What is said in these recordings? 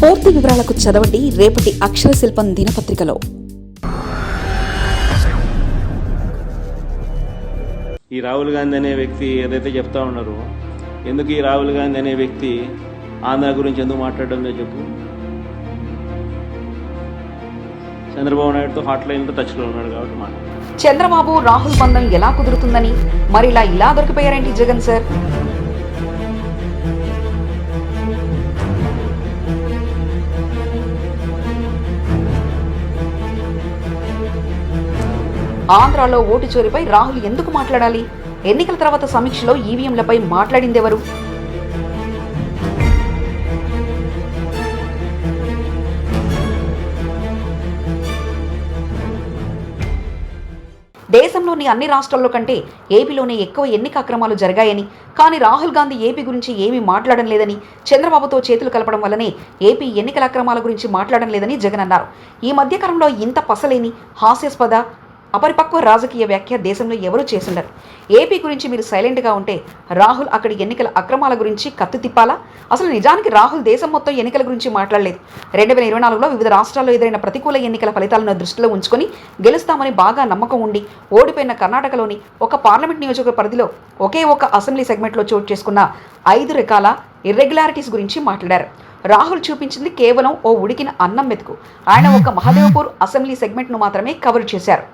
పూర్తి వివరాలకు చదవండి రేపటి అక్షర శిల్పం దినపత్రికలో. ఈ రాహుల్ గాంధీ అనే వ్యక్తి ఏదైతే చెప్తా ఉన్నారో ఎందుకు ఈ రాహుల్ గాంధీ అనే వ్యక్తి ఆంధ్ర గురించి ఎందుకు మాట్లాడడం లేదు చెప్పు. చంద్రబాబు నాయుడుతో హాట్ లైన్తో టచ్లో ఉన్నాడు కాబట్టి మాట చంద్రబాబు రాహుల్ బంధం ఎలా కుదురుతుందని మరి ఇలా ఇలా దొరికిపోయారేంటి జగన్ సార్? ఆంధ్రాలో ఓటు చోరీపై రాహుల్ ఎందుకు మాట్లాడాలి? ఎన్నికల తర్వాత సమీక్షలో ఈవీఎంలపై మాట్లాడిందెవరు? దేశంలోని అన్ని రాష్ట్రాల్లో కంటే ఏపీలోనే ఎక్కువ ఎన్నిక అక్రమాలు జరిగాయని కానీ రాహుల్ గాంధీ ఏపీ గురించి ఏమీ మాట్లాడడం లేదని చంద్రబాబుతో చేతులు కలపడం వల్లనే ఏపీ ఎన్నికల అక్రమాల గురించి మాట్లాడడం లేదని జగన్ అన్నారు. ఈ మధ్యకాలంలో ఇంత పసలేని హాస్యాస్పద అపరిపక్వ రాజకీయ వ్యాఖ్య దేశంలో ఎవరూ చేసుండరు? ఏపీ గురించి మీరు సైలెంట్గా ఉంటే రాహుల్ అక్కడి ఎన్నికల అక్రమాల గురించి కత్తి తిప్పాలా? అసలు నిజానికి రాహుల్ దేశం మొత్తం ఎన్నికల గురించి మాట్లాడలేదు. రెండు వేల ఇరవై నాలుగులో వివిధ రాష్ట్రాల్లో ఎదురైన ప్రతికూల ఎన్నికల ఫలితాలను దృష్టిలో ఉంచుకొని గెలుస్తామని బాగా నమ్మకం ఉండి ఓడిపోయిన కర్ణాటకలోని ఒక పార్లమెంట్ నియోజక పరిధిలో ఒకే ఒక అసెంబ్లీ సెగ్మెంట్లో చోటు చేసుకున్న ఐదు రకాల ఇర్రెగ్యులారిటీస్ గురించి మాట్లాడారు. రాహుల్ చూపించింది కేవలం ఓ ఉడికిన అన్నం మెతుకు ఆయన ఒక మహదేవ్పూర్ అసెంబ్లీ సెగ్మెంట్ను మాత్రమే కవర్ చేశారు.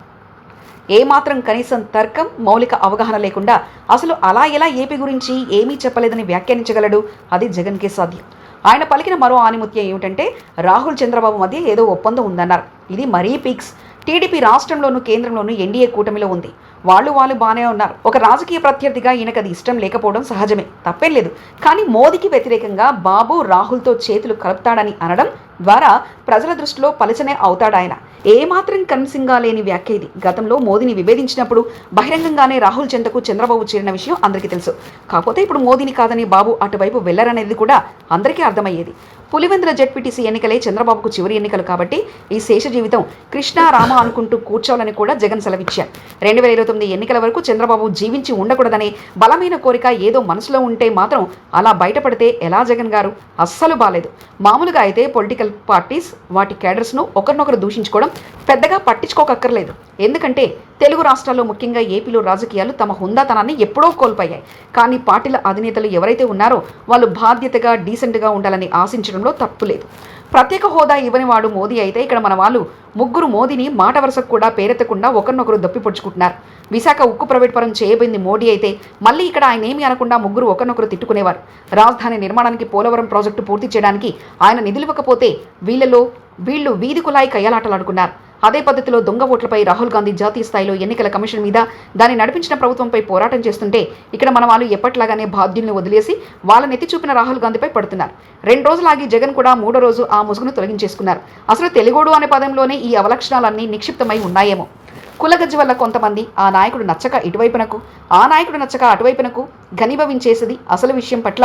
ఏమాత్రం కనీసం తర్కం మౌలిక అవగాహన లేకుండా అసలు అలా ఎలా ఏపీ గురించి ఏమీ చెప్పలేదని వ్యాఖ్యానించగలడు? అది జగన్కే సాధ్యం. ఆయన పలికిన మరో ఆనిముత్యం ఏమిటంటే రాహుల్ చంద్రబాబు మధ్య ఏదో ఒప్పందం ఉందన్నారు. ఇది మరీ పిక్స్. టీడీపీ రాష్ట్రంలోనూ కేంద్రంలోనూ ఎన్డీఏ కూటమిలో ఉంది. వాళ్ళు వాళ్ళు బాగానే ఉన్నారు. ఒక రాజకీయ ప్రత్యర్థిగా ఈయనకు అది ఇష్టం లేకపోవడం సహజమే. తప్పేం లేదు. కానీ మోదీకి వ్యతిరేకంగా బాబు రాహుల్తో చేతులు కలుపుతాడని అనడం ద్వారా ప్రజల దృష్టిలో పలచనే అవుతాడాయన ఏమాత్రం కన్సింగా లేని వ్యాఖ్య ఇది. గతంలో మోదీని విభేదించినప్పుడు బహిరంగంగానే రాహుల్ చెంతకు చంద్రబాబు చేరిన విషయం అందరికీ తెలుసు. కాకపోతే ఇప్పుడు మోదీని కాదని బాబు అటువైపు వెళ్ళరనేది కూడా అందరికీ అర్థమయ్యేది. పులివెందుల జెడ్పీటీసీ ఎన్నికలే చంద్రబాబుకు చివరి ఎన్నికలు కాబట్టి ఈ శేష జీవితం కృష్ణ రామ అనుకుంటూ కూర్చోవాలని కూడా జగన్ సెలవిచ్చారు. రెండు వేల ఇరవై తొమ్మిది ఎన్నికల వరకు చంద్రబాబు జీవించి ఉండకూడదనే బలమైన కోరిక ఏదో మనసులో ఉంటే మాత్రం అలా బయటపడితే ఎలా జగన్ గారు? అస్సలు బాలేదు. మామూలుగా అయితే పొలిటికల్ పార్టీస్ వాటి క్యాడర్స్ను ఒకరినొకరు దూషించుకోవడం పెద్దగా పట్టించుకోకక్కర్లేదు. ఎందుకంటే తెలుగు రాష్ట్రాల్లో ముఖ్యంగా ఏపీలో రాజకీయాలు తమ హుందాతనాన్ని ఎప్పుడో కోల్పోయాయి. కానీ పార్టీల అధినేతలు ఎవరైతే ఉన్నారో వాళ్ళు బాధ్యతగా డీసెంట్గా ఉండాలని ఆశించడంలో తప్పు లేదు. ప్రత్యేక హోదా ఇవ్వని వాడు మోదీ అయితే ఇక్కడ మన వాళ్ళు ముగ్గురు మోదీని మాట వరుసకు కూడా పేరెత్తకుండా ఒకరినొకరు దప్పిపొడుచుకుంటున్నారు విశాఖ ఉక్కు ప్రైవేట్పరం చేయబోయింది మోడీ అయితే మళ్ళీ ఇక్కడ ఆయన ఏమీ అనకుండా ముగ్గురు ఒకరినొకరు తిట్టుకునేవారు. రాజధాని నిర్మాణానికి పోలవరం ప్రాజెక్టు పూర్తి చేయడానికి ఆయన నిధులు ఇవ్వకపోతే వీళ్ళలో వీళ్ళు వీధి కులాయి కయ్యాలాటలాడుకున్నారు. అదే పద్ధతిలో దొంగ ఓట్లపై రాహుల్ గాంధీ జాతీయ స్థాయిలో ఎన్నికల కమిషన్ మీద దాన్ని నడిపించిన ప్రభుత్వంపై పోరాటం చేస్తుంటే ఇక్కడ మన వాళ్ళు ఎప్పట్లాగానే బాధ్యుల్ని వదిలేసి వాళ్ళని ఎత్తి చూపిన రాహుల్ గాంధీపై పడుతున్నారు. రెండు రోజులాగి జగన్ కూడా మూడో రోజు ఆ ముసుగును తొలగించేసుకున్నారు. అసలు తెలుగోడు అనే పదంలోనే ఈ అవలక్షణాలన్నీ నిక్షిప్తమై ఉన్నాయేమో. కులగజ్జి వల్ల కొంతమంది ఆ నాయకుడు నచ్చక ఇటువైపునకు ఆ నాయకుడు నచ్చక అటువైపునకు ఘనీభవించేసేది అసలు విషయం పట్ల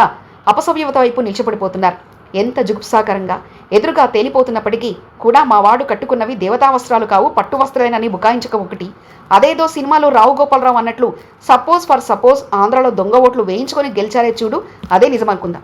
అపసవ్యవత వైపు నిలిచిపడిపోతున్నారు ఎంత జుగుప్సాకరంగా. ఎదురుగా తేలిపోతున్నప్పటికీ కూడా మా వాడు కట్టుకున్నవి దేవతా వస్త్రాలు కావు పట్టు వస్త్రాలేనని బుకాయించక ఒకటి. అదేదో సినిమాలో రావు గోపాలరావు అన్నట్లు సపోజ్ ఫర్ సపోజ్ ఆంధ్రాలో దొంగ ఓట్లు వేయించుకొని గెలిచారే చూడు అదే నిజమనుకుందాం?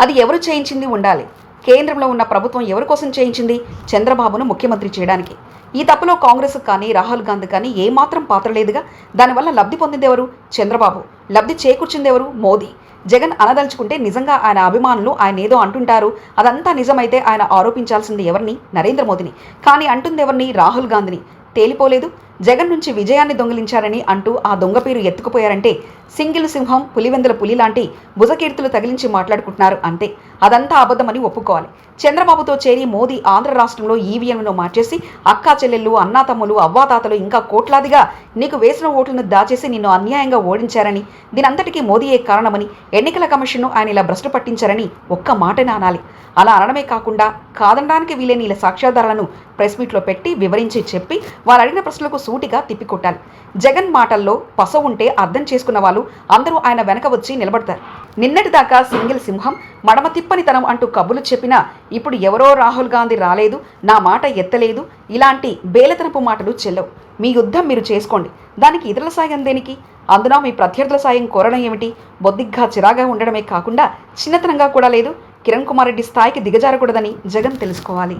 అది ఎవరు చేయించింది ఉండాలి. కేంద్రంలో ఉన్న ప్రభుత్వం ఎవరి కోసం చేయించింది? చంద్రబాబును ముఖ్యమంత్రి చేయడానికి. ఈ తప్పులో కాంగ్రెస్ కానీ రాహుల్ గాంధీ కానీ ఏమాత్రం పాత్ర లేదుగా. దానివల్ల లబ్ధి పొందింది ఎవరు? చంద్రబాబు. లబ్ధి చేకూర్చింది ఎవరు? మోదీ. జగన్ అనదలుచుకుంటే నిజంగా ఆయన అభిమానులు ఆయన ఏదో అంటుంటారు. అదంతా నిజమైతే ఆయన ఆరోపించాల్సింది ఎవరిని? నరేంద్ర మోదీని. కానీ అంటుంది ఎవరిని రాహుల్ గాంధీని. తేలిపోలేదు. జగన్ నుంచి విజయాన్ని దొంగిలించారని అంటూ ఆ దొంగ పేరు ఎత్తుకుపోయారంటే సింగిల్ సింహం పులివెందుల పులి లాంటి భుజకీర్తులు తగిలించి మాట్లాడుకుంటున్నారు. అంతే. అదంతా అబద్ధమని ఒప్పుకోవాలి. చంద్రబాబుతో చేరి మోదీ ఆంధ్ర రాష్ట్రంలో ఈవీఎంలను మార్చేసి అక్కా చెల్లెళ్ళు అన్నాతమ్ములు అవ్వాతాతలు ఇంకా కోట్లాదిగా నీకు వేసిన ఓట్లను దాచేసి నిన్ను అన్యాయంగా ఓడించారని దీనంతటికీ మోదీయే కారణమని ఎన్నికల కమిషన్ను ఆయన ఇలా భ్రష్టు పట్టించారని ఒక్క మాటనే అనాలి. అలా అనడమే కాకుండా కాదనడానికి వీలేని ఇలా సాక్ష్యాధారాలను ప్రెస్ మీట్లో పెట్టి వివరించి చెప్పి వారు అడిగిన ప్రశ్నలకు సూటిగా తిప్పికొట్టాలి. జగన్ మాటల్లో పస ఉంటే అర్థం చేసుకున్న వాళ్ళు అందరూ ఆయన వెనక వచ్చి నిలబడతారు. నిన్నటిదాకా సింగిల్ సింహం మడమ తిప్పనితనం అంటూ కబులు చెప్పినా ఇప్పుడు ఎవరో రాహుల్ గాంధీ రాలేదు నా మాట ఎత్తలేదు ఇలాంటి బేలతనపు మాటలు చెల్లవు. మీ యుద్ధం మీరు చేసుకోండి. దానికి ఇతరుల సాయం దేనికి? అందున మీ ప్రత్యర్థుల సాయం కోరడం ఏమిటి? బొద్దిగ్గా చిరాగా ఉండడమే కాకుండా చిన్నతనంగా కూడా లేదు. కిరణ్ కుమార్ రెడ్డి స్థాయికి దిగజారకూడదని జగన్ తెలుసుకోవాలి.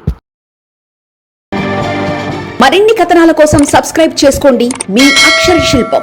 మరిన్ని కథనాల కోసం సబ్స్క్రైబ్ చేసుకోండి మీ అక్షర శిల్పం.